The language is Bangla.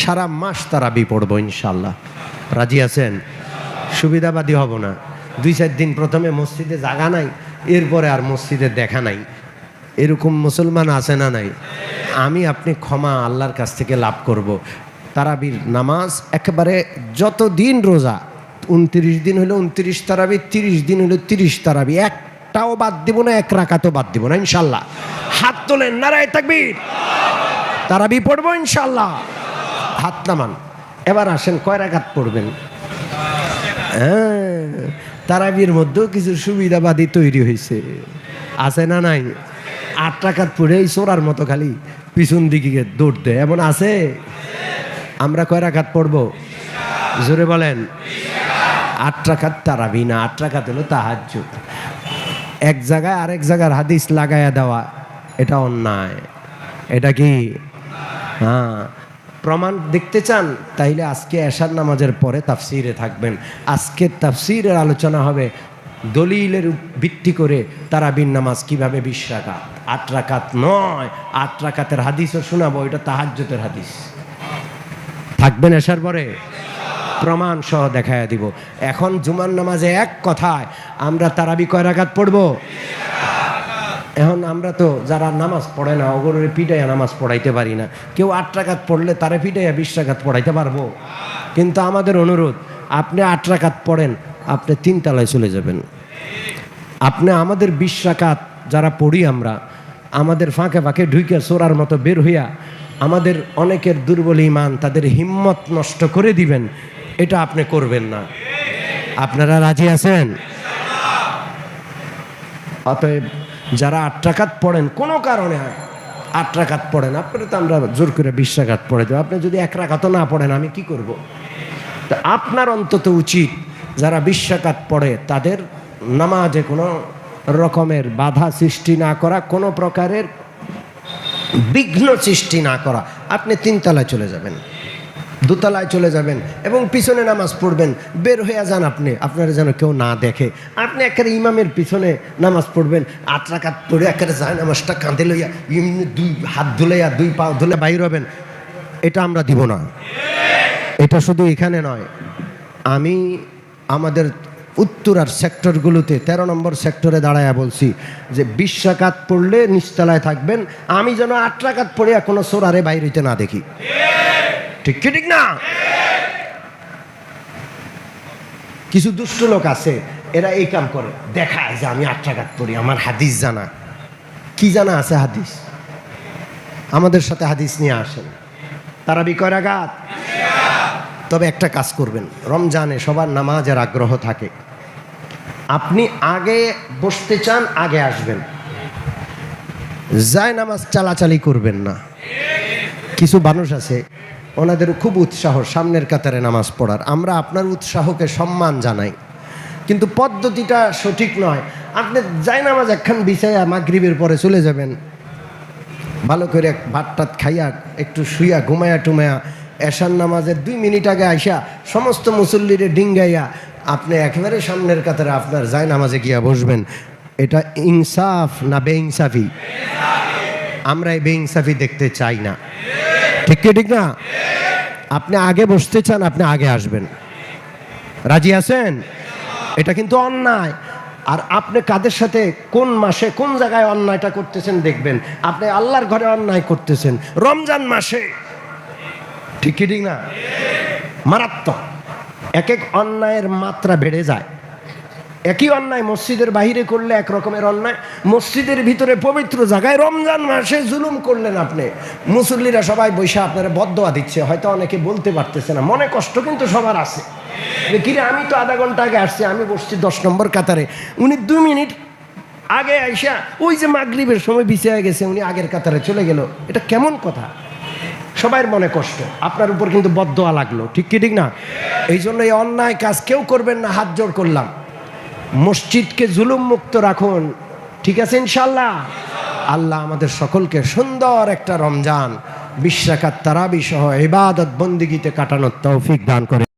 সারা মাস তারাবি পড়ব ইনশাল্লাহ রাজি আছেন? সুবিধাবাদী হব না। দুই চার দিন প্রথমে মসজিদে জাগা নাই, এরপরে আর মসজিদে দেখা নাই। এরকম মুসলমান আছে না নাই? আমি আপনি ক্ষমা আল্লাহর কাছ থেকে লাভ করব। তারাবির নামাজ একেবারে যত দিন রোজা, উনত্রিশ দিন হলো উনত্রিশ তারাবি, তিরিশ দিন হলো তিরিশ তারাবি, একটাও বাদ দিব না, এক রাকাতও বাদ দিব না ইনশাল্লাহ হাত তোলেন, নারায় তাকবীর। তারাবি পড়ব ইনশাল্লাহ হাত নামান এবার আসেন, কয় রাকাত পড়বেন? হ্যাঁ তারাবির মধ্যেও কিছু সুবিধাবাদী তৈরি হয়েছে। আছে না নাই? আট টাকাত পড়ে এই চোরার মতো খালি পিছন দিকে দৌড় দেয়। এমন আছে? আমরা কয় রাখাত পড়ব? জোরে বলেন। আট টাকাত তারাবি না, আট টাকাত হলো তাহাজ এক জায়গায় আরেক জায়গার হাদিস লাগাইয়া দেওয়া, এটা অন্যায়। এটা কি? হ্যাঁ। প্রমাণ দেখতে চান, তাইলে আজকে এশার নামাজের পরে তাফসিরে থাকবেন। আজকে তাফসিরের আলোচনা হবে দলিলের ভিত্তি করে তারাবিন নামাজ কীভাবে বিশ রাকাত? আট রাকাত নয়, আট রাকাতের হাদিসও শোনাবো, এটা তাহাজ্যতের হাদিস। থাকবেন এসার পরে? প্রমাণ সহ দেখায় দিব। এখন জুমার নামাজে এক কথায় আমরা তারাবি কয় রাকাত পড়ব? এখন আমরা তো যারা নামাজ পড়ে না ওগরের পিটাইয়া নামাজ পড়াইতে পারি না। কেউ আট টাকাত পড়লে তারা পিটাইয়া বিশ টাকাত পড়াইতে পারব? কিন্তু আমাদের অনুরোধ, আপনি আট টাকাত পড়েন, আপনি তিন তলায় চলে যাবেন। আপনি আমাদের বিশ টাকাত যারা পড়ি আমরা, আমাদের ফাঁকে ফাঁকে ঢুকে সোরার মতো বের হইয়া আমাদের অনেকের দুর্বল ইমান তাদের হিম্মত নষ্ট করে দিবেন, এটা আপনি করবেন না। আপনারা রাজি আছেন? অতএব যারা আট টাকাত পড়েন, কোনো কারণে আট টাকাত পড়েন, আপনারা তো আমরা জোর করে বিশ পড়ে দেবো আপনি যদি এক রাকাতও না পড়েন, আমি কি করব। তা আপনার অন্তত উচিত, যারা বিশ টাকাত পড়ে, তাদের নামাজে কোনো রকমের বাধা সৃষ্টি না করা, কোনো প্রকারের বিঘ্ন সৃষ্টি না করা। আপনি তিনতলায় চলে যাবেন। দোতলায় চলে যাবেন এবং পিছনে নামাজ পড়বেন। বের হয়ে যান আপনি। আপনারা যেন কেউ না দেখে। আপনি একেবারে ইমামের পিছনে নামাজ পড়বেন। আট রাকাত পড়ে একেবারে যায় নামাজটা কাঁধে লইয়া এমনি দুই হাত ধুলাইয়া, দুই পা ধুলে বাইর হবেন। এটা আমরা দিব না। এটা শুধু এখানে নয়। আমি আমাদের উত্তরার সেক্টরগুলোতে তেরো নম্বর সেক্টরে দাঁড়ায়া বলছি যে বিশ রাকাত পড়লে নিচতলায় থাকবেন। আমি যেন আট রাকাত পড়ে কোনো সোরারে বাইরেতে না দেখি। ঠিক কি ঠিক না? কিছু দুষ্ট লোক আছে, এরা এই কাম করে। দেখায় যে আমি আট টাকাত পড়ি, আমার হাদিস জানা। কি জানা আছে হাদিস? আমাদের সাথে হাদিস নিয়ে আসেন। তারা বিকয় আঘাত তবে একটা কাজ করবেন, রমজানে সবার নামাজের আগ্রহ থাকে। আপনি আগে বসতে চান, আগে আসবেন। যায় নামাজ চালাচালি করবেন না। কিছু মানুষ আছে ওনাদের খুব উৎসাহ সামনের কাতারে নামাজ পড়ার। আমরা আপনার উৎসাহকে সম্মান জানাই। কিন্তু পদ্ধতিটা সঠিক নয়। আপনি যাই নামাজ একখান বিছাইয়া মাগরিবের পরে চলে যাবেন। ভালো করে ভাত টাত খাইয়া, একটু শুইয়া ঘুমায়া টুমায়া এশার নামাজের দুই মিনিট আগে আইসা, সমস্ত মুসল্লিরে ডিঙ্গাইয়া, আপনি একেবারে সামনের কাতারে আপনার যাই নামাজে গিয়া বসবেন। এটা ইনসাফ না বেইনসাফি? আমরা এই বেইনসাফি দেখতে চাই না। ঠিক ঠিক না? আপনি আগে বসতে চান, আপনি আগে আসবেন। রাজি আছেন? এটা কিন্তু অন্যায়। আর আপনি কাদের সাথে, কোন মাসে, কোন জায়গায় অন্যায়টা করতেছেন দেখবেন। আপনি আল্লাহর ঘরে অন্যায় করতেছেন, রমজান মাসে। ঠিক ঠিক না? মারাত্মক। এক এক অন্যায়ের মাত্রা বেড়ে যায়। একই অন্যায় মসজিদের বাহিরে করলে এক রকমের অন্যায়, মসজিদের ভিতরে পবিত্র জায়গায় রমজান মাসে জুলুম করলেন আপনি। মুসল্লিরা সবাই বৈশা আপনারা বদোয়া দিচ্ছে, হয়তো অনেকে বলতে পারতেছে না, মনে কষ্ট কিন্তু সবার আছে। কিরে, আমি তো আধা ঘণ্টা আগে আসছি, আমি বসছি দশ নম্বর কাতারে। উনি দু মিনিট আগে আইসা, ওই যে মাগরিবের সময় বিছিয়ে গেছে, উনি আগের কাতারে চলে গেল। এটা কেমন কথা? সবার মনে কষ্ট, আপনার উপর কিন্তু বদোয়া লাগল, ঠিক কি ঠিক না? এই জন্য এই অন্যায় কাজ কেউ করবেন না, হাত জোর করলাম। মসজিদকে জুলুম মুক্ত রাখুন। ঠিক আছে ইনশাল্লাহ আল্লাহ আমাদের সকলকে সুন্দর একটা রমজান বিশ্বাকাত তারাবি সহ ইবাদত বন্দিগিতে কাটানোর তৌফিক দান করে।